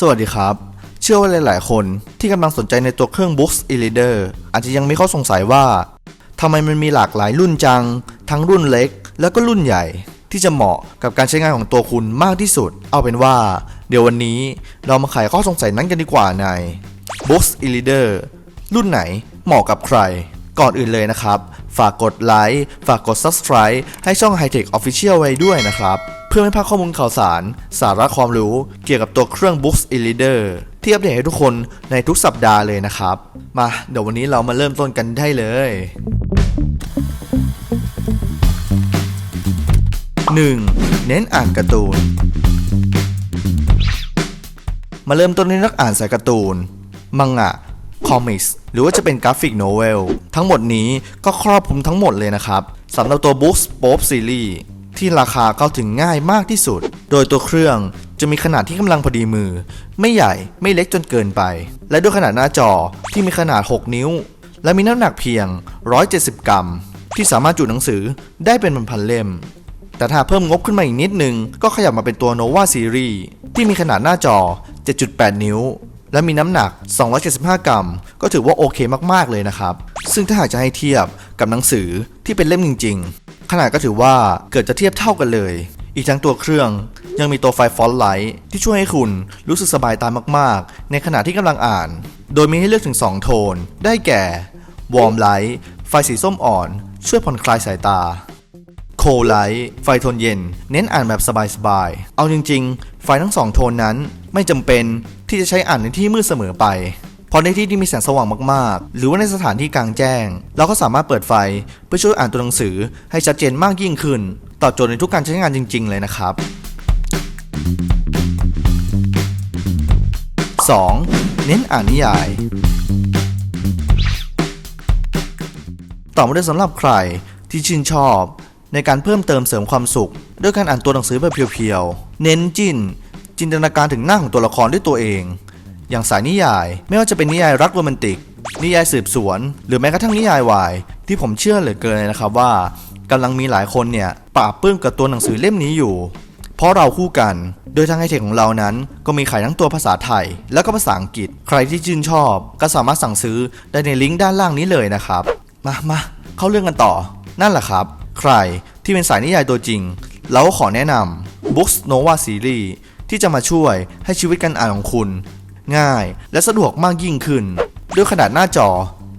สวัสดีครับ เชื่อว่าหลาย ๆ คนที่กำลังสนใจในตัวเครื่อง Books e-reader อาจจะยังมีข้อสงสัยว่าทำไมมันมีหลากหลายรุ่นจัง ทั้งรุ่นเล็ก แล้วก็รุ่นใหญ่ ที่จะเหมาะกับการใช้งานของตัวคุณมากที่สุด เอาเป็นว่า เดี๋ยววันนี้เรามาไขข้อสงสัยนั้นกันดีกว่าใน Books e-reader รุ่นไหนเหมาะกับใคร ก่อนอื่นเลยนะครับ ฝากกดไลค์ฝากกด subscribe ให้ช่อง Hightech Official ไว้ด้วยนะครับ พื่อไม่พลาดข้อมูลข่าวสาร สาระความรู้เกี่ยวกับตัวเครื่อง Books e-reader ที่อัปเดตให้ทุกคนในทุกสัปดาห์เลยนะครับ มาเดี๋ยววันนี้เรามาเริ่มต้นกันได้เลย 1. เน้นอ่านการ์ตูน มาเริ่มต้นที่นักอ่านสายการ์ตูน มังงะ คอมิกส์ หรือว่าจะเป็นกราฟิกโนเวล ทั้งหมดนี้ก็ครอบคลุมทั้งหมดเลยนะครับสำหรับตัว Books Pop Series ที่ราคาเข้าถึงง่ายมากที่สุด โดยตัวเครื่องจะมีขนาดที่กำลังพอดีมือ ไม่ใหญ่ไม่เล็กจนเกินไป และด้วยขนาดหน้าจอที่มีขนาด 6 นิ้ว และมีน้ำหนักเพียง 170 กรัม ที่สามารถจุหนังสือได้เป็นพันๆเล่ม แต่ถ้าเพิ่มงบขึ้นมาอีกนิดนึง ก็ขยับมาเป็นตัว Nova Series ที่มีขนาดหน้าจอ 7.8 นิ้ว และมีน้ำหนัก 275 กรัม ก็ถือว่าโอเคมากๆเลยนะครับ ซึ่งถ้าหากจะให้เทียบกับหนังสือที่เป็นเล่มจริง ๆ นาดก็ถือว่าเกิดจะเทียบเท่ากันเลย อีกทั้งตัวเครื่องยังมีตัวไฟฟอนต์ไลท์ที่ช่วยให้คุณรู้สึกสบายตามากๆ ในขณะที่กำลังอ่าน โดยมีให้เลือกถึง 2 โทน ได้แก่ วอร์มไลท์ไฟสีส้มอ่อน ช่วยผ่อนคลายสายตา โคไลท์ไฟโทนเย็น เน้นอ่านแบบสบายๆ เอาจริง ๆ ไฟทั้งสองโทนนั้นไม่จำเป็นที่จะใช้อ่านในที่มืดเสมอไป พราะในที่ที่มีแสงสว่างมากๆ หรือว่าในสถานที่กลางแจ้ง เราก็สามารถเปิดไฟเพื่อช่วยอ่านตัวหนังสือให้ชัดเจนมากยิ่งขึ้น ตอบโจทย์ในทุกการใช้งานจริง ๆ เลยนะครับ 2. เน้นอ่านนิยาย ต่อมาด้วยสำหรับใครที่ชื่นชอบ ในการเพิ่มเติมเสริมความสุข ด้วยการอ่านตัวหนังสือแบบเพียวๆ เน้นจินจินตนาการถึงหน้าของตัวละครด้วยตัวเอง อย่างสายนิยาย ไม่ว่าจะเป็นนิยายรักโรแมนติก นิยายสืบสวน หรือแม้กระทั่งนิยายวาย ที่ผมเชื่อเหลือเกินเลยนะครับว่ากำลังมีหลายคนเนี่ยปราบปื้มกับตัวหนังสือเล่มนี้อยู่ เพราะเราคู่กัน โดยทางไฮเทคของเรานั้น ก็มีขายทั้งตัวภาษาไทย แล้วก็ภาษาอังกฤษ ใครที่ชื่นชอบ ก็สามารถสั่งซื้อได้ในลิงก์ด้านล่างนี้เลยนะครับ มามาเข้าเรื่องกันต่อ นั่นแหละครับ ใครที่เป็นสายนิยายตัวจริง เราก็ขอแนะนำ Books Nova Series ที่จะมาช่วยให้ชีวิตการอ่านของคุณ ง่าย และสะดวกมากยิ่งขึ้น ด้วยขนาดหน้าจอ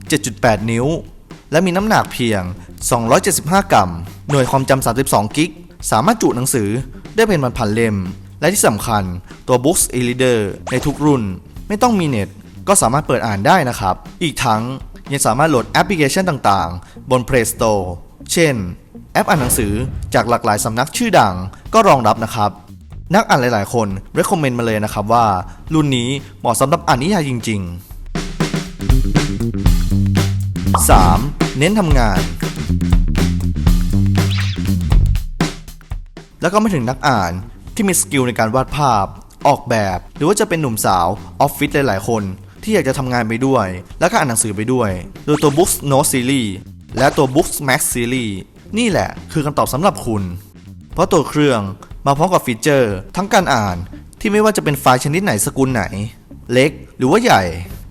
7.8 นิ้ว และมีน้ำหนักเพียง 275 กรัม หน่วยความจำ32 กิก สามารถจุหนังสือได้เป็นพันๆเล่ม และที่สำคัญตัว Books e-reader ในทุกรุ่น ไม่ต้องมีเน็ต ก็สามารถเปิดอ่านได้นะครับ อีกทั้งยังสามารถโหลดแอปพลิเคชันต่างๆ บน Play Store เช่น แอปอ่านหนังสือจากหลากหลายสำนักชื่อดังก็รองรับนะครับ นักอ่านหลายๆ คน recommend มาเลยนะครับว่า รุ่นนี้เหมาะสำหรับอ่านนิยายจริง ๆ 3. เน้นทำงาน แล้วก็ไม่ถึงนักอ่านที่มีสกิลในการวาดภาพ ออกแบบ หรือว่าจะเป็นหนุ่มสาวออฟฟิศหลายๆคน ที่อยากจะทำงานไปด้วย แล้วก็อ่านหนังสือไปด้วย โดยตัว Books Note Series และตัว Books Max Series นี่แหละคือคำตอบสำหรับคุณ เพราะตัวเครื่อง มาพร้อมกับฟีเจอร์ ทั้งการอ่านที่ไม่ว่าจะเป็นไฟล์ชนิดไหนสกุลไหน เล็กหรือว่าใหญ่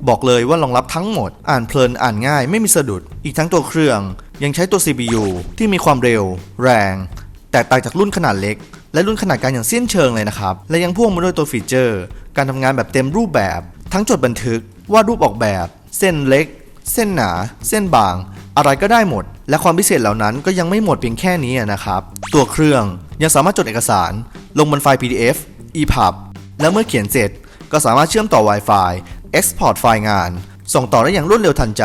บอกเลยว่ารองรับทั้งหมด อ่านเพลินอ่านง่ายไม่มีสะดุด อีกทั้งตัวเครื่องยังใช้ตัว CPU ที่มีความเร็ว แรง แตกต่างจากรุ่นขนาดเล็ก และรุ่นขนาดกลางอย่างสิ้นเชิงเลยนะครับ และยังพ่วงมาด้วยตัวฟีเจอร์ การทำงานแบบเต็มรูปแบบ ทั้งจดบันทึกวาดรูปออกแบบ เส้นเล็ก เส้นหนา เส้นบาง อะไรก็ได้หมด และความพิเศษเหล่านั้นก็ยังไม่หมดเพียงแค่นี้นะครับ ตัวเครื่องยังสามารถจดเอกสาร ลงบนไฟล์ PDF EPUB แล้วเมื่อเขียนเสร็จก็สามารถเชื่อมต่อ Wi-Fi Export ไฟล์งาน ส่งต่อได้อย่างรวดเร็วทันใจ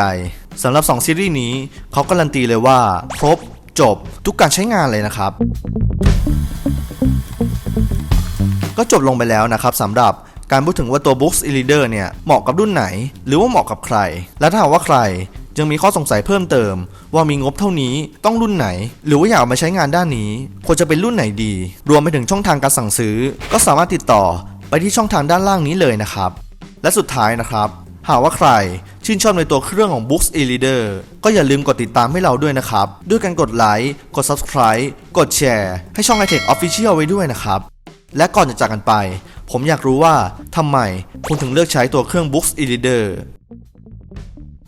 สำหรับ 2 ซีรีส์นี้เขาการันตีเลยว่า ครบ จบ ทุกการใช้งานเลยนะครับ ก็จบลงไปแล้วนะครับสำหรับการพูดถึงว่าตัว Books e-reader เนี่ยเหมาะกับรุ่นไหน หรือว่าเหมาะกับใคร และถ้าหากว่าใคร ยังมีข้อสงสัยเพิ่มเติม ว่ามีงบเท่านี้ต้องรุ่นไหน หรือว่าอยากเอามาใช้งานด้านนี้ ควรจะเป็นรุ่นไหนดี รวมไปถึงช่องทางการสั่งซื้อ ก็สามารถติดต่อไปที่ช่องทางด้านล่างนี้เลยนะครับ และสุดท้ายนะครับ หากว่าใครชื่นชอบในตัวเครื่องของ Books e-reader ก็อย่าลืมกดติดตามให้เราด้วยนะครับ ด้วยการกดไลค์กด subscribe กดแชร์ให้ช่อง iTech Official ไว้ด้วยนะครับและก่อนจะจากกันไป ผมอยากรู้ว่าทำไมคุณถึงเลือกใช้ตัวเครื่อง Books e-reader